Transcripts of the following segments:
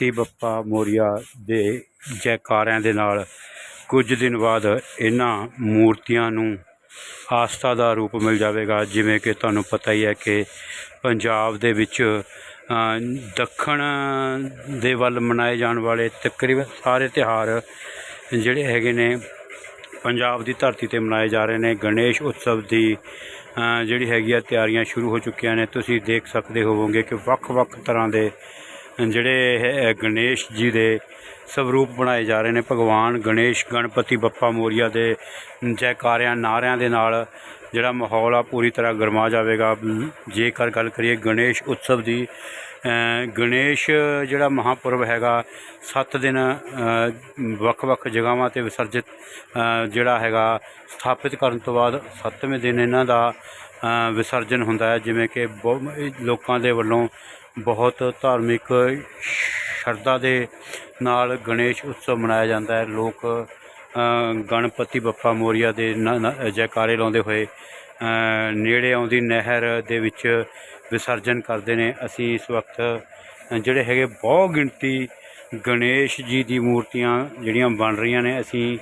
ਗਣਪਤੀ ਬੱਪਾ ਮੋਰੀਆ ਦੇ ਜੈਕਾਰਿਆਂ ਦੇ ਨਾਲ ਕੁਝ ਦਿਨ ਬਾਅਦ ਇਹਨਾਂ ਮੂਰਤੀਆਂ ਨੂੰ ਆਸਥਾ ਦਾ ਰੂਪ ਮਿਲ ਜਾਵੇਗਾ। ਜਿਵੇਂ ਕਿ ਤੁਹਾਨੂੰ ਪਤਾ ਹੀ ਹੈ ਕਿ ਪੰਜਾਬ ਦੇ ਵਿੱਚ ਦੱਖਣ ਦੇ ਵੱਲ ਮਨਾਏ ਜਾਣ ਵਾਲੇ ਤਕਰੀਬਨ ਸਾਰੇ ਤਿਉਹਾਰ ਜਿਹੜੇ ਹੈਗੇ ਨੇ ਪੰਜਾਬ ਦੀ ਧਰਤੀ ਤੇ ਮਨਾਏ ਜਾ ਰਹੇ ਨੇ। ਗਣੇਸ਼ ਉਤਸਵ ਦੀ ਜਿਹੜੀ ਹੈਗੀ ਆ ਤਿਆਰੀਆਂ ਸ਼ੁਰੂ ਹੋ ਚੁੱਕੀਆਂ ਨੇ। ਤੁਸੀਂ ਦੇਖ ਸਕਦੇ ਹੋਵੋਗੇ ਕਿ ਵੱਖ-ਵੱਖ ਤਰ੍ਹਾਂ ਦੇ ਜਿਹੜੇ ਗਣੇਸ਼ ਜੀ ਦੇ ਸਵਰੂਪ ਬਣਾਏ ਜਾ ਰਹੇ ਨੇ, ਭਗਵਾਨ ਗਣੇਸ਼, ਗਣਪਤੀ, ਬੱਪਾ ਮੋਰੀਆ ਦੇ ਜੈਕਾਰਿਆਂ, ਨਾਰਿਆਂ ਦੇ ਨਾਲ ਜਿਹੜਾ ਮਾਹੌਲ ਆ, ਪੂਰੀ ਤਰ੍ਹਾਂ ਗਰਮਾ ਜਾਵੇਗਾ। ਜੇਕਰ ਗੱਲ ਕਰੀਏ ਗਣੇਸ਼ ਉਤਸਵ ਦੀ ਗਣੇਸ਼ ਜਿਹੜਾ ਮਹਾਪੁਰਬ ਹੈਗਾ 7 ਦਿਨ ਵੱਖ-ਵੱਖ ਜਗ੍ਹਾਵਾਂ ਤੇ ਵਿਸਰਜਿਤ ਜਿਹੜਾ ਹੈਗਾ, ਸਥਾਪਿਤ ਕਰਨ ਤੋਂ ਬਾਅਦ 7ਵੇਂ ਦਿਨ ਇਹਨਾਂ ਦਾ ਵਿਸਰਜਨ ਹੁੰਦਾ ਹੈ। ਜਿਵੇਂ ਕਿ ਬਹੁ- ਲੋਕਾਂ ਦੇ ਵੱਲੋਂ ਬਹੁਤ ਧਾਰਮਿਕ ਸ਼ਰਧਾ ਦੇ ਨਾਲ ਗਣੇਸ਼ ਉਤਸਵ ਮਨਾਇਆ ਜਾਂਦਾ ਹੈ। ਲੋਕ ਗਣਪਤੀ ਬੱਪਾ ਮੋਰੀਆ ਦੇ ਨ- ਜੈਕਾਰੇ ਲਾਉਂਦੇ ਹੋਏ ਨੇੜੇ ਆਉਂਦੀ ਨਹਿਰ ਦੇ ਵਿੱਚ ਵਿਸਰਜਨ ਕਰਦੇ ਨੇ। ਅਸੀਂ ਇਸ ਵਕਤ ਜਿਹੜੇ ਹੈਗੇ ਬਹੁਤ ਗਿਣਤੀ ਗਣੇਸ਼ ਜੀ ਦੀ ਮੂਰਤੀਆਂ ਜਿਹੜੀਆਂ ਬਣ ਰਹੀਆਂ ਨੇ, ਅਸੀਂ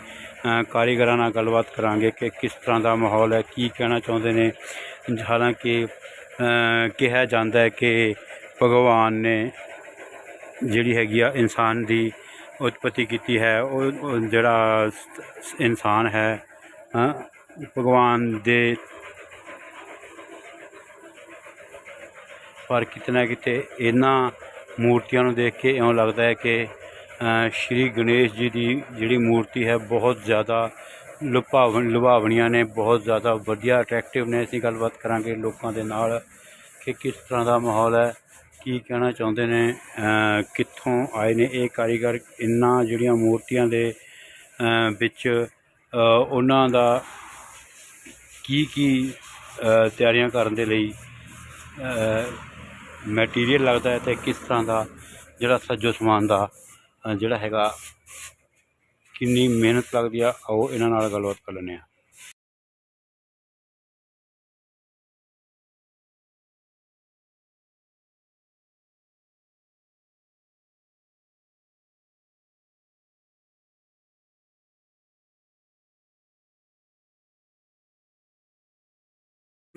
ਕਾਰੀਗਰਾਂ ਨਾਲ ਗੱਲਬਾਤ ਕਰਾਂਗੇ ਕਿ ਕਿਸ ਤਰ੍ਹਾਂ ਦਾ ਮਾਹੌਲ ਹੈ, ਕੀ ਕਹਿਣਾ ਚਾਹੁੰਦੇ ਨੇ। ਹਾਲਾਂਕਿ ਕਿਹਾ ਜਾਂਦਾ ਹੈ ਕਿ ਭਗਵਾਨ ਨੇ ਜਿਹੜੀ ਹੈਗੀ ਆ ਇਨਸਾਨ ਦੀ ਉਤਪਤੀ ਕੀਤੀ ਹੈ, ਉਹ ਜਿਹੜਾ ਇਨਸਾਨ ਹੈ ਭਗਵਾਨ ਦੇ ਪਰ ਕਿਤੇ ਨਾ ਕਿਤੇ ਇਹਨਾਂ ਮੂਰਤੀਆਂ ਨੂੰ ਦੇਖ ਕੇ ਇਉਂ ਲੱਗਦਾ ਹੈ ਕਿ ਸ਼੍ਰੀ ਗਣੇਸ਼ ਜੀ ਦੀ ਜਿਹੜੀ ਮੂਰਤੀ ਹੈ, ਬਹੁਤ ਜ਼ਿਆਦਾ ਲੁਭਾਵਣ ਲੁਭਾਵਣੀਆਂ ਨੇ, ਬਹੁਤ ਜ਼ਿਆਦਾ ਵਧੀਆ ਅਟਰੈਕਟਿਵ ਨੇ। ਅਸੀਂ ਗੱਲਬਾਤ ਕਰਾਂਗੇ ਲੋਕਾਂ ਦੇ ਨਾਲ ਕਿ ਕਿਸ ਤਰ੍ਹਾਂ ਦਾ ਮਾਹੌਲ ਹੈ। ਕੀ ਕਹਿਣਾ ਚਾਹੁੰਦੇ ਨੇ? ਕਿੱਥੋਂ ਆਏ ਨੇ ਇਹ ਕਾਰੀਗਰ? ਇਹਨਾਂ ਜਿਹੜੀਆਂ ਮੂਰਤੀਆਂ ਦੇ ਵਿੱਚ ਉਹਨਾਂ ਦਾ ਕੀ ਕੀ ਤਿਆਰੀਆਂ ਕਰਨ ਦੇ ਲਈ ਮਟੀਰੀਅਲ ਲੱਗਦਾ ਹੈ ਤੇ ਕਿਸ ਤਰ੍ਹਾਂ ਦਾ ਜਿਹੜਾ ਸੱਜੋ ਸਮਾਨ ਦਾ ਜਿਹੜਾ ਹੈਗਾ, ਕਿੰਨੀ ਮਿਹਨਤ ਲੱਗਦੀ ਆ, ਆਓ ਇਹਨਾਂ ਨਾਲ ਗੱਲਬਾਤ ਕਰ ਲੈਂਦੇ ਹਾਂ।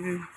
Mm-hmm.